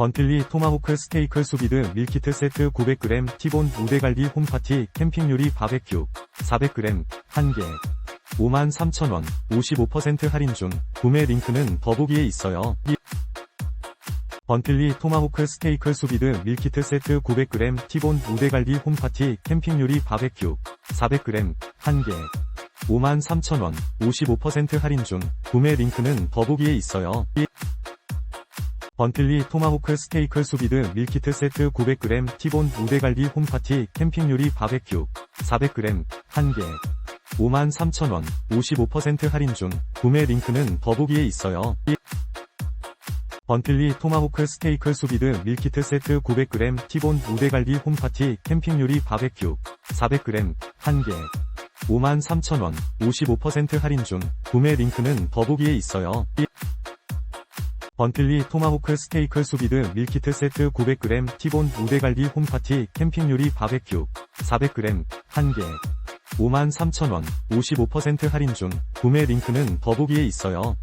번틀리 토마호크 스테이크 수비드 밀키트 세트 900g 티본 우대갈비 홈파티 캠핑 요리 바베큐 400g 1개 53,000원 55% 할인 중 구매 링크는 더보기에 있어요. 이- 번틀리 토마호크 스테이크 수비드 밀키트 세트 900g 티본 우대갈비 홈파티 캠핑 요리 바베큐 400g 1개 53,000원 55% 할인 중 구매 링크는 더보기에 있어요. 이- 번틀리 토마호크 스테이크 수비드 밀키트 세트 900g 티본 우대갈비 홈파티 캠핑 요리 바베큐 400g 1개 53,000원 55% 할인 중 구매 링크는 더보기에 있어요. 이- 번틀리 토마호크 스테이크 수비드 밀키트 세트 900g 티본 우대갈비 홈파티 캠핑 요리 바베큐 400g 1개 53,000원 55% 할인 중 구매 링크는 더보기에 있어요. 이- 번틀리 토마호크 스테이크 수비드 밀키트 세트 900g 티본 우대갈비 홈파티 캠핑 요리 바베큐 400g 1개 53,000원 55% 할인 중 구매 링크는 더보기에 있어요.